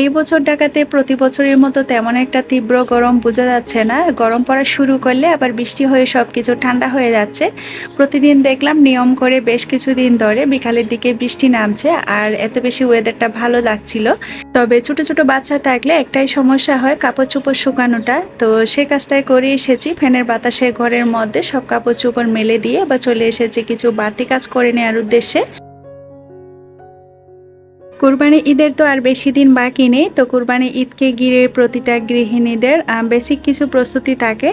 এই বছর ঢাকাতে প্রতি বছরের মতো তেমন একটা তীব্র গরম বোঝা যাচ্ছে না। গরম পড়া শুরু করলে আবার বৃষ্টি হয়ে সব কিছু ঠান্ডা হয়ে যাচ্ছে। প্রতিদিন দেখলাম নিয়ম করে বেশ কিছুদিন ধরে বিকালের দিকে বৃষ্টি নামছে আর এত বেশি ওয়েদারটা ভালো লাগছিল। তবে ছোট ছোট বাচ্চা থাকলে একটাই সমস্যা হয় কাপড় চোপড় শুকানোটা। তো সে কাজটাই করে এসেছি, ফ্যানের বাতাসে ঘরের মধ্যে সব কাপড় চোপড় মেলে দিয়ে বা চলে এসেছি কিছু বাড়তি কাজ করে নেওয়ার উদ্দেশ্যে। কুরবানি ঈদের তো আর বেশি দিন বাকি নেই। তো কুরবানি ঈদকে ঘিরে প্রতিটা গৃহিণীদের বেসিক কিছু প্রস্তুতি থাকে।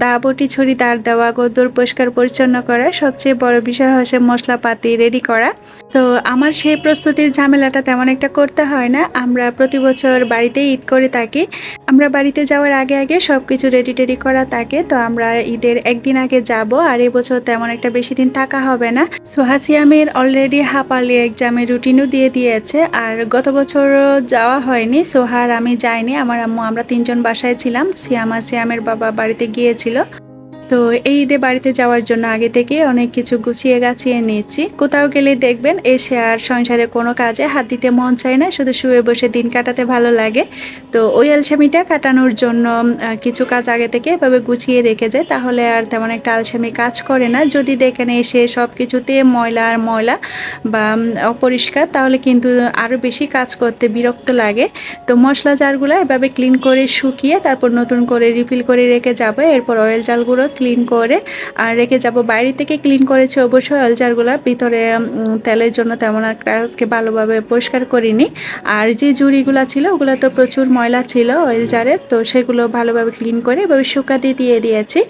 দা, বটি ছড়ি দাঁড় দেওয়া, গদর পরিষ্কার পরিচ্ছন্ন করা, সবচেয়ে বড় বিষয় হচ্ছে মশলাপাতি রেডি করা। তো আমার সেই প্রস্তুতির ঝামেলাটা তেমন একটা করতে হয় না। আমরা প্রতি বছর বাড়িতে ঈদ করে থাকি। আমরা বাড়িতে যাওয়ার আগে আগে সব কিছু রেডি টেডি করা থাকে। তো আমরা ঈদের একদিন আগে যাব, আর এবছর তেমন একটা বেশি দিন থাকা হবে না। সোহাসিয়ামের অলরেডি হাফ আর্লি এক্সামের রুটিনও দিয়ে দিয়েছে। আর গত বছর যাওয়া হয়নি, সোহার আমি যাইনি। আমার আম্মু, আমরা তিনজন বাসায় ছিলাম। সিয়ামা সিয়ামের বাবা বাড়িতে গিয়েছিল। তো এই ঈদে বাড়িতে যাওয়ার জন্য আগে থেকে অনেক কিছু গুছিয়ে গাছিয়ে নিয়েছি। কোথাও গেলে দেখবেন এসে আর সংসারে কোনো কাজে হাত দিতে মন চায় না, শুধু শুয়ে বসে দিন কাটাতে ভালো লাগে। তো ওই আলসামিটা কাটানোর জন্য কিছু কাজ আগে থেকে এভাবে গুছিয়ে রেখে যায়, তাহলে আর তেমন একটা আলসামি কাজ করে না। যদি দেখেন এসে সব কিছুতে ময়লা আর ময়লা বা অপরিষ্কার, তাহলে কিন্তু আরও বেশি কাজ করতে বিরক্ত লাগে। তো মশলা জারগুলো এভাবে ক্লিন করে শুকিয়ে তারপর নতুন করে রিফিল করে রেখে যাবে। এরপর অয়েল জালগুলো ক্লিন করে, আর রেখে যাব বাইরে থেকে ক্লিন করেছে অবশ্যই অলজারগুলো ভিতরে তেলের জন্য তেমন একটা আজকে ভালোভাবে পরিষ্কার করিনি। আর যে জুড়িগুলো ছিল, ওগুলো তো প্রচুর ময়লা ছিল অয়েল জারের তো সেগুলো ভালোভাবে ক্লিন করে এভাবে শুকাতে দিয়ে দিয়েছি।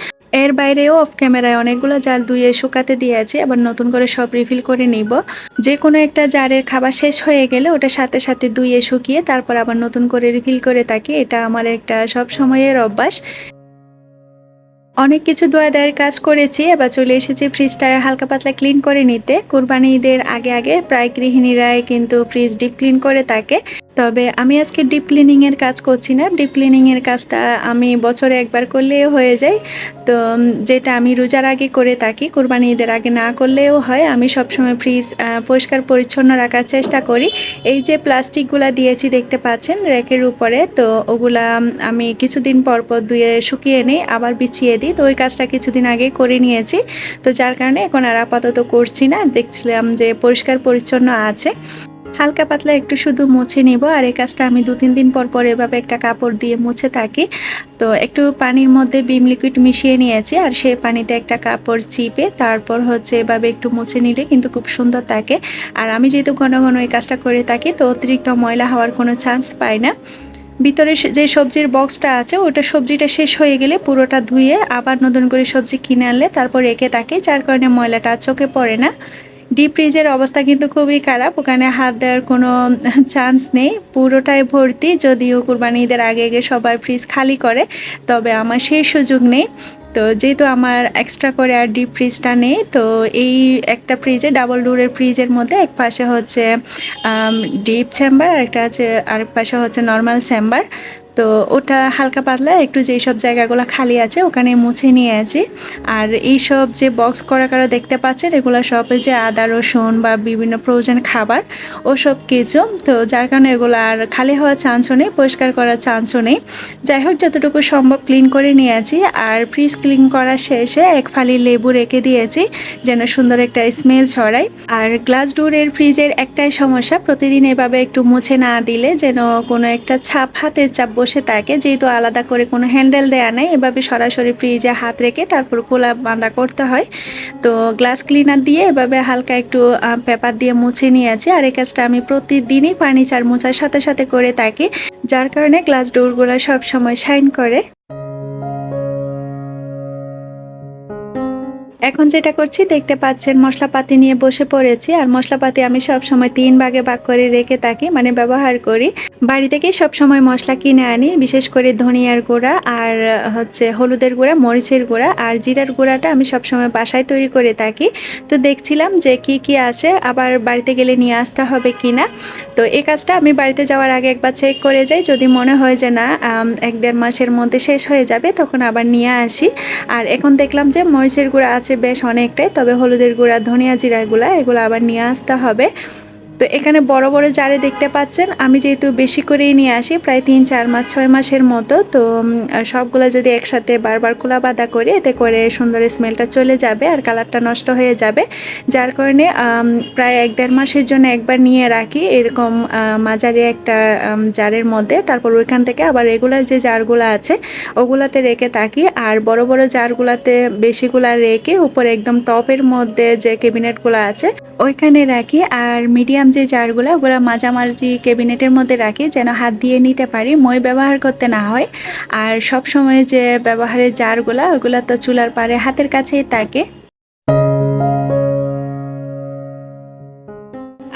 এর বাইরেও অফ ক্যামেরায় অনেকগুলো জার ধুয়ে শুকাতে দিয়েছি, আবার নতুন করে সব রিফিল করে নিব। যে কোনো একটা জারের খাবার শেষ হয়ে গেলে ওটা সাথে সাথে ধুয়ে শুকিয়ে তারপর আবার নতুন করে রিফিল করে থাকি, এটা আমার একটা সব সময়ের অভ্যাস। অনেক কিছু দোয়া দেয়ের কাজ করেছি, এবার চলে এসেছি ফ্রিজটা হালকা পাতলা ক্লিন করে নিতে। কোরবানি ঈদের আগে আগে প্রায় গৃহিণীরাই কিন্তু ফ্রিজ ডিপ ক্লিন করে থাকে। তবে আমি আজকে ডিপ ক্লিনিংয়ের কাজ করছি না। ডিপ ক্লিনিংয়ের কাজটা আমি বছরে একবার করলেও হয়ে যায়। তো যেটা আমি রোজার আগে করে থাকি, কোরবানি ঈদের আগে না করলেও হয়। আমি সবসময় ফ্রিজ পরিষ্কার পরিচ্ছন্ন রাখার চেষ্টা করি। এই যে প্লাস্টিকগুলা দিয়েছি দেখতে পাচ্ছেন র্যাকের উপরে, তো ওগুলা আমি কিছুদিন পর পর ধুয়ে শুকিয়ে নিই আবার বিছিয়ে দিই। তো ওই কাজটা কিছুদিন আগে করে নিয়েছি। তো যার কারণে এখন আর আপাতত করছি না। দেখছিলাম যে পরিষ্কার পরিচ্ছন্ন আছে। হালকা পাতলা একটু শুধু মুছে নেব আর এই কাজটা আমি দু, তিন দিন পর পর এভাবে একটা কাপড় দিয়ে মুছে থাকি। তো একটু পানির মধ্যে বিম লিকুইড মিশিয়ে নিয়েছি আর সেই পানিতে একটা কাপড় চিপে তারপর হচ্ছে এভাবে একটু মুছে নিলে কিন্তু খুব সুন্দর থাকে। আর আমি যেহেতু ঘন ঘন এই কাজটা করে থাকি, তো অতিরিক্ত ময়লা হওয়ার কোনো চান্স পাই না। ভিতরে যে সবজির বক্সটা আছে, ওটা সবজিটা শেষ হয়ে গেলে পুরোটা ধুয়ে আবার নতুন করে সবজি কিনে আনলে তারপর রেখে থাকে, যার কারণে ময়লাটা চোখে পড়ে না। ডিপ ফ্রিজের অবস্থা কিন্তু খুবই খারাপ, ওখানে হাত দেওয়ার কোনো চান্স নেই। পুরোটাই ভর্তি, যদিও কুরবানি ঈদের আগে আগে সবাই ফ্রিজ খালি করে, তবে আমার সেই সুযোগ নেই। তো যেহেতু আমার এক্সট্রা করে আর ডিপ ফ্রিজটা নেই, তো এই একটা ফ্রিজে ডাবল ডোরের ফ্রিজের মধ্যে এক পাশে হচ্ছে ডিপ চেম্বার আর একটা আছে, আরেক পাশে হচ্ছে নর্মাল চেম্বার তো ওটা হালকা পাতলা, একটু যেই সব জায়গাগুলো খালি আছে ওখানে মুছে নিয়ে আছি। আর এই সব যে বক্স করা করা দেখতে পাচ্ছেন, এগুলো সব যে আদা, রসুন বা বিভিন্ন প্রয়োজন খাবার, ওসব কিছু। তো যার কারণে এগুলো আর খালি হওয়ার চান্সও নেই, পরিষ্কার করার চান্সও নেই। যাই হোক, যতটুকু সম্ভব ক্লিন করে নিয়ে আছি। আর ফ্রিজ ক্লিন করার শেষে এক ফালি লেবু রেখে দিয়েছি, যেন সুন্দর একটা স্মেল ছড়ায়। আর গ্লাস ডোরের ফ্রিজের একটাই সমস্যা, প্রতিদিন এভাবে একটু মুছে না দিলে যেন কোনো একটা ছাপ, হাতের চাপ বসে থাকে, যেহেতু আলাদা করে কোনো হ্যান্ডেল দেয়া নেই, এভাবে সরাসরি ফ্রিজে হাত রেখে তারপর কোলা বাঁধা করতে হয়। তো গ্লাস ক্লিনার দিয়ে এভাবে হালকা একটু পেপার দিয়ে মুছে নিয়েছি। আর এই কাজটা আমি প্রতিদিনই ফার্নিচার মোছার সাথে সাথে করে থাকি, যার কারণে গ্লাস ডোরগুলো সবসময় শাইন করে। এখন যেটা করছি, দেখতে পাচ্ছেন মশলাপাতি নিয়ে বসে পড়েছি। আর মশলাপাতি আমি সব সময় তিন ভাগে ভাগ করে রেখে থাকি মানে ব্যবহার করি। বাড়ি থেকে সব সময় মশলা কিনে আনি, বিশেষ করে ধনিয়ার গুঁড়া আর হচ্ছে হলুদের গুঁড়া, মরিচের গুঁড়া আর জিরার গুঁড়াটা আমি সব সময় বাসায় তৈরি করে থাকি। তো দেখছিলাম যে কি কি আছে, আবার বাড়িতে গেলে নিয়ে আসতে হবে কি না। তো এই কাজটা আমি বাড়িতে যাওয়ার আগে একবার চেক করে যাই। যদি মনে হয় যে না এক দেড় মাসের মধ্যে শেষ হয়ে যাবে, তখন আবার নিয়ে আসি। আর এখন দেখলাম যে মরিচের গুঁড়া আছে বেশ অনেকটাই তবে হলুদের গুঁড়া ধনিয়া জিরার গুঁড়া এগুলো আবার নিয়ে আসতে হবে। তো এখানে বড় বড় জারে দেখতে পাচ্ছেন। আমি যেহেতু বেশি করেই নিয়ে আসি, প্রায় তিন, চার মাস, ছয় মাসের মতো। তো সবগুলো যদি একসাথে বারবার খোলা বাঁধা করি, এতে করে সুন্দর স্মেলটা চলে যাবে আর কালারটা নষ্ট হয়ে যাবে। যার কারণে প্রায় এক, দেড় মাসের জন্য একবার নিয়ে রাখি এরকম মাঝারি একটা জারের মধ্যে। তারপর ওইখান থেকে আবার রেগুলার যে জারগুলো আছে, ওগুলাতে রেখে থাকি। আর বড় বড় জারগুলাতে বেশিগুলা রেখে উপরে একদম টপের মধ্যে যে ক্যাবিনেটগুলো আছে ওইখানে রাখি আর মিডিয়াম যে জারগুলো ওগুলো মাঝামাঝি ক্যাবিনেটের মধ্যে রাখি যেন হাত দিয়ে নিতে পারি, মই ব্যবহার করতে না হয়। আর সব সময় যে ব্যবহারের জারগুলো ওগুলো তো চুলার পারে হাতের কাছেই থাকে।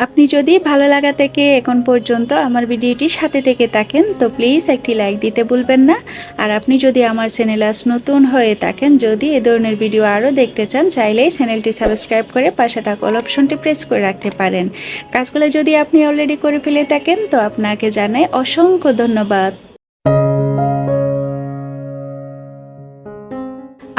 আপনি যদি ভালো লাগা থেকে এখন পর্যন্ত আমার ভিডিওটি সাথে থেকে থাকেন, তো প্লিজ একটি লাইক দিতে ভুলবেন না। আর আপনি যদি আমার চ্যানেল আস নতুন হয়ে থাকেন, যদি এ ধরনের ভিডিও আরও দেখতে চান, চাইলেই চ্যানেলটি সাবস্ক্রাইব করে পাশে থাকা অল অপশনটি প্রেস করে রাখতে পারেন। কাজগুলো যদি আপনি অলরেডি করে ফেলে থাকেন, তো আপনাকে জানাই অসংখ্য ধন্যবাদ।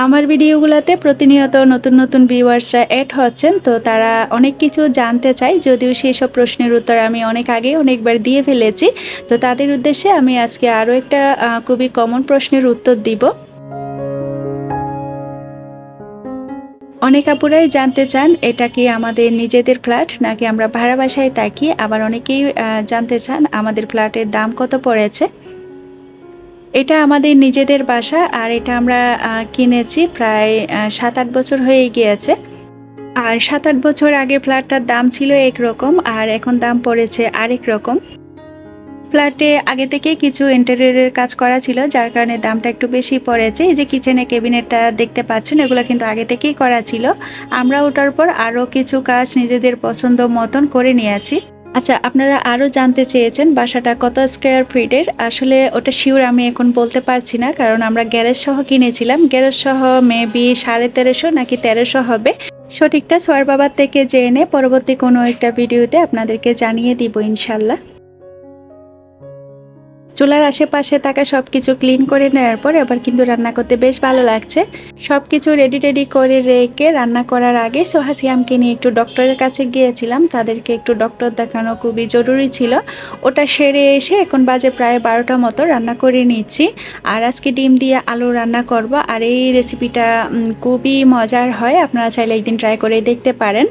আমার ভিডিওগুলোতে প্রতিনিয়ত নতুন নতুন ভিউয়ার্সরা অ্যাড হচ্ছেন, তো তারা অনেক কিছু জানতে চায়। যদিও সেই সব প্রশ্নের উত্তর আমি অনেক আগে অনেকবার দিয়ে ফেলেছি, তো তাদের উদ্দেশ্যে আমি আজকে আরও একটা খুবই কমন প্রশ্নের উত্তর দিব। অনেক আপুরাই জানতে চান, এটা কি আমাদের নিজেদের ফ্ল্যাট নাকি আমরা ভাড়া বাসায় থাকি? আবার অনেকেই জানতে চান, আমাদের ফ্ল্যাটের দাম কত পড়েছে? এটা আমাদের নিজেদের বাসা আর এটা আমরা কিনেছি প্রায় সাত আট বছর হয়ে গিয়েছে। আর সাত আট বছর আগে ফ্ল্যাটটার দাম ছিল একরকম আর এখন দাম পড়েছে আরেক রকম। ফ্ল্যাটে আগে থেকে কিছু ইন্টেরিয়রের কাজ করা ছিল, যার কারণে দামটা একটু বেশি পড়েছে। এই যে কিচেনে কেবিনেটটা দেখতে পাচ্ছেন, এগুলো কিন্তু আগে থেকেই করা ছিল। আমরা ওঠার পর আরও কিছু কাজ নিজেদের পছন্দ মতন করে নিয়েছি। আচ্ছা আপনারা আরও জানতে চেয়েছেন বাসাটা কত স্কোয়ার ফিটের আসলে ওটা শিওর আমি এখন বলতে পারছি না, কারণ আমরা গ্যারেজ সহ কিনেছিলাম। গ্যারেজ সহ মেবি সাড়ে তেরোশো নাকি তেরোশো হবে। সঠিকটা সোয়ার বাবার থেকে জেনে পরবর্তী কোনো একটা ভিডিওতে আপনাদেরকে জানিয়ে দিব ইনশাল্লাহ। চুলার আশেপাশে থাকা সব কিছু ক্লিন করে নেওয়ার পর এবার কিন্তু রান্না করতে বেশ ভালো লাগছে। সব কিছু রেডি টেডি করে রেখে রান্না করার আগে সোহাসিয়ামকে নিয়ে একটু ডক্টরের কাছে গিয়েছিলাম। তাদেরকে একটু ডক্টর দেখানো খুবই জরুরি ছিল। ওটা সেরে এসে এখন বাজে প্রায় বারোটা মতো রান্না করে নিচ্ছি। আর আজকে ডিম দিয়ে আলু রান্না করব। আর এই রেসিপিটা খুবই মজার হয়। আপনারা চাইলে একদিন ট্রাই করে দেখতে পারেন।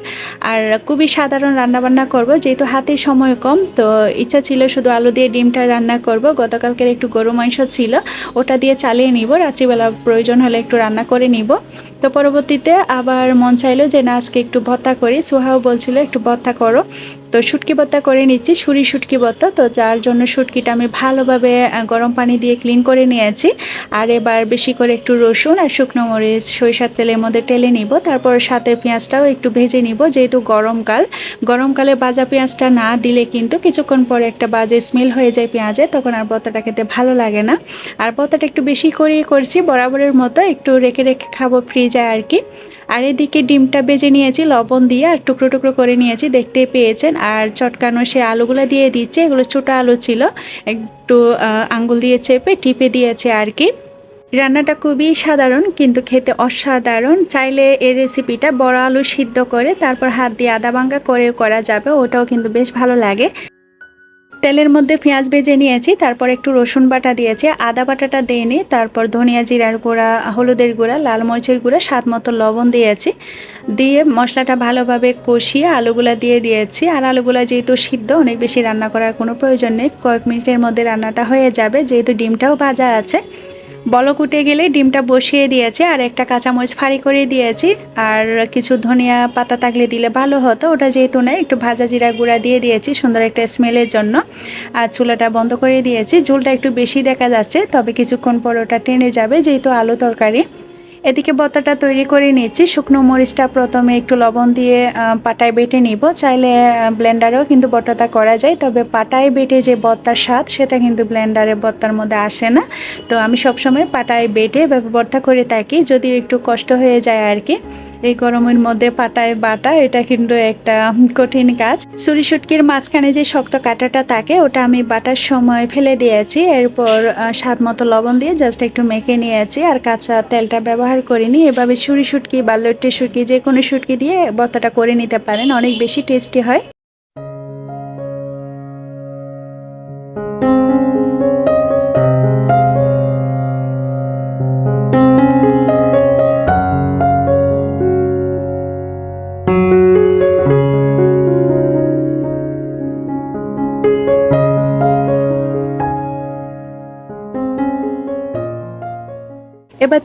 আর খুবই সাধারণ রান্নাবান্না করব, যেহেতু হাতে সময় কম, তো ইচ্ছা ছিল শুধু আলু দিয়ে ডিমটা রান্না করব। গতকালকের একটু গরু মাংস ছিল, ওটা দিয়ে চালিয়ে নিব। রাত্রিবেলা প্রয়োজন হলে একটু রান্না করে নিব। তো পরবর্তীতে আবার মন চাইলো যে না, আজকে একটু ভত্তা করি। সোহাও বলছিল, একটু ভত্তা করো। তো শুটকি ভত্তা করে নিচ্ছি, সুরি শুটকি ভত্তা। তো যার জন্য শুটকিটা আমি ভালোভাবে গরম পানি দিয়ে ক্লিন করে নিয়েছি। আর এবার বেশি করে একটু রসুন আর শুকনো মরিচ, সরিষার তেলের মধ্যে টেলে নিব। তারপর সাথে পেঁয়াজটাও একটু ভেজে নিব, যেহেতু গরমকাল গরমকালে বাজা পেঁয়াজটা না দিলে কিন্তু কিছুক্ষণ পরে একটা বাজে স্মেল হয়ে যায় পেঁয়াজে, তখন আর ভত্তাটা খেতে ভালো লাগে না। আর ভত্তাটা একটু বেশি করেই করছি, বরাবরের মতো একটু রেখে রেখে খাব ফ্রিজে আর কি। আর এদিকে ডিমটা বেজে নিয়েছি, লবণ দিয়ে আর টুকরো টুকরো করে নিয়েছি, দেখতে পেয়েছেন। আর চটকানো সে আলুগুলো দিয়ে দিচ্ছে, এগুলো ছোটো আলু ছিল, একটু আঙ্গুল দিয়ে চেপে টিপে দিয়েছে আর কি। রান্নাটা খুবই সাধারণ, কিন্তু খেতে অসাধারণ। চাইলে এই রেসিপিটা বড় আলু সিদ্ধ করে, তারপর হাত দিয়ে আদা ভাঙ্গা করে করা যাবে, ওটাও কিন্তু বেশ ভালো লাগে। তেলের মধ্যে পেঁয়াজ ভেজে নিয়েছি, তারপর একটু রসুন বাটা দিয়েছি, আদা বাটাটা দিয়ে নিই তারপর ধনিয়া জিরার গুঁড়া, হলুদের গুঁড়া, লাল মরিচের গুঁড়া, স্বাদ মতো লবণ দিয়েছি। দিয়ে মশলাটা ভালোভাবে কষিয়ে আলুগুলা দিয়ে দিয়েছি। আর আলুগুলা যেহেতু সিদ্ধ, অনেক বেশি রান্না করার কোনো প্রয়োজন নেই। কয়েক মিনিটের মধ্যে রান্নাটা হয়ে যাবে, যেহেতু ডিমটাও ভাজা আছে। বলক উঠে গেলে ডিমটা বসিয়ে দিয়েছি, আর একটা কাঁচামরিচ ফাড়ি করে দিয়েছি, আর কিছু ধনিয়া পাতা থাকলে দিলে ভালো হতো। ওটা যেহেতু নেই, একটু ভাজা জিরা গুঁড়া দিয়ে দিয়েছি, সুন্দর একটা স্মেলের জন্য। আর চুলাটা বন্ধ করে দিয়েছি। ঝুলটা একটু বেশি দেখা যাচ্ছে, তবে কিছুক্ষণ পর ওটা টেনে যাবে, যেহেতু আলু তরকারি। এদিকে বত্তাটা তৈরি করে নিচ্ছি শুকনো মরিচটা প্রথমে একটু লবণ দিয়ে পাটায় বেটে নিব। চাইলে ব্লেন্ডারেও কিন্তু বট্টাটা করা যায়। তবে পাটায় বেটে যে বত্তার স্বাদ, সেটা কিন্তু ব্লেন্ডারে বত্তার মধ্যে আসে না। তো আমি সবসময় পাটায় বেটে বর্তা করে থাকি। যদি একটু কষ্ট হয়ে যায় আর কি। এই গরমের মধ্যে পাটায় বাটা, এটা কিন্তু একটা কঠিন কাজ। ছুরি শুটকির মাঝখানে যে শক্ত কাটাটা থাকে, ওটা আমি বাটার সময় ফেলে দিয়েছি। এরপর স্বাদ মতো লবণ দিয়ে জাস্ট একটু মেখে নিয়েছি। আর কাঁচা তেলটা ব্যবহার করিনি। এভাবে ছুরি শুটকি বা লট্টি শুটকি যে কোনো শুটকি দিয়ে বর্তাটা করে নিতে পারেন। অনেক বেশি টেস্টি হয়।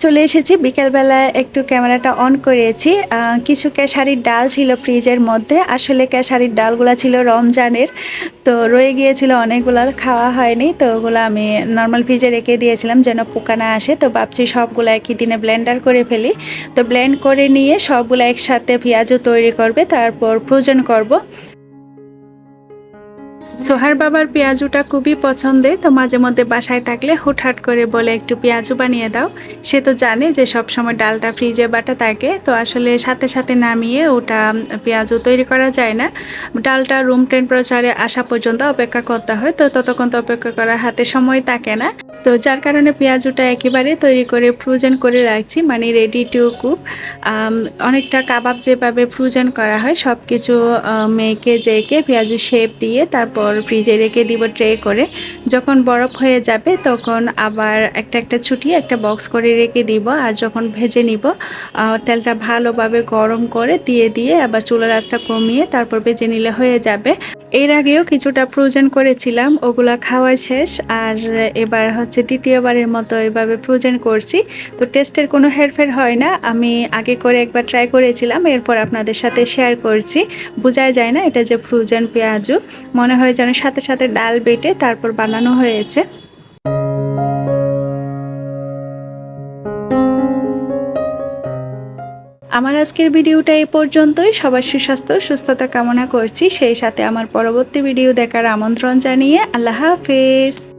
চলে এসেছি। বিকেলবেলা একটু ক্যামেরাটা অন করেছি। কিছু ক্যাশারির ডাল ছিল ফ্রিজের মধ্যে। আসলে ক্যাশারির ডালগুলো ছিল রমজানের। তো রয়ে গিয়েছিল অনেকগুলো, খাওয়া হয়নি। তো ওগুলো আমি নর্মাল ফ্রিজে রেখে দিয়েছিলাম যেন পোকা না আসে। তো ভাবছি সবগুলো একই দিনে ব্লেন্ডার করে ফেলি। তো ব্লেন্ড করে নিয়ে সবগুলো একসাথে পেঁয়াজও তৈরি করবে, তারপর ফ্রোজেন করব। সোহার বাবার পেঁয়াজুটা খুবই পছন্দের, তো মাঝে মধ্যে বাসায় থাকলে হুটহাট করে বলে একটু পেঁয়াজু বানিয়ে দাও। সে তো জানে যে সব সময় ডালটা ফ্রিজে বাটা থাকে, তো আসলে সাথে সাথে নামিয়ে ওটা পেঁয়াজু তৈরি করা যায় না। ডালটা রুম টেম্পারেচারে আসা পর্যন্ত অপেক্ষা করতে হয়, তো ততক্ষণ তো অপেক্ষা করার হাতে সময় থাকে না। তো যার কারণে পেঁয়াজুটা একেবারে তৈরি করে ফ্রোজেন করে রাখছি মানে রেডি টু কুক অনেকটা কাবাব যেভাবে ফ্রোজেন করা হয় সব কিছু মেখে জেকে পেঁয়াজু শেপ দিয়ে তারপর ফ্রিজে রেখে দিব ট্রে করে। যখন বরফ হয়ে যাবে, তখন আবার একটা একটা ছুটিয়ে একটা বক্স করে রেখে দিব, আর যখন ভেজে নিব তেলটা ভালোভাবে গরম করে দিয়ে দিয়ে আবার চুলার আঁচটা কমিয়ে তারপর ভেজে নিলে হয়ে যাবে। এর আগেও কিছুটা ফ্রোজেন করেছিলাম, ওগুলা খাওয়া শেষ, আর এবার হচ্ছে দ্বিতীয়বারের মতো এভাবে ফ্রোজেন করছি। তো টেস্টের কোনো হেরফের হয় না। আমি আগে করে একবার ট্রাই করেছিলাম, এরপর আপনাদের সাথে শেয়ার করছি। বোঝাই যায় না এটা যে ফ্রোজেন পেঁয়াজু। মনে হয় যেন সাথে সাথে ডাল বেটে তারপর বানানো হয়েছে। আমার আজকের ভিডিওটা এই পর্যন্তই। সবার সুস্বাস্থ্য, সুস্থতা কামনা করছি। সেই সাথে আমার পরবর্তী ভিডিও দেখার আমন্ত্রণ জানিয়ে আল্লাহ হাফেজ।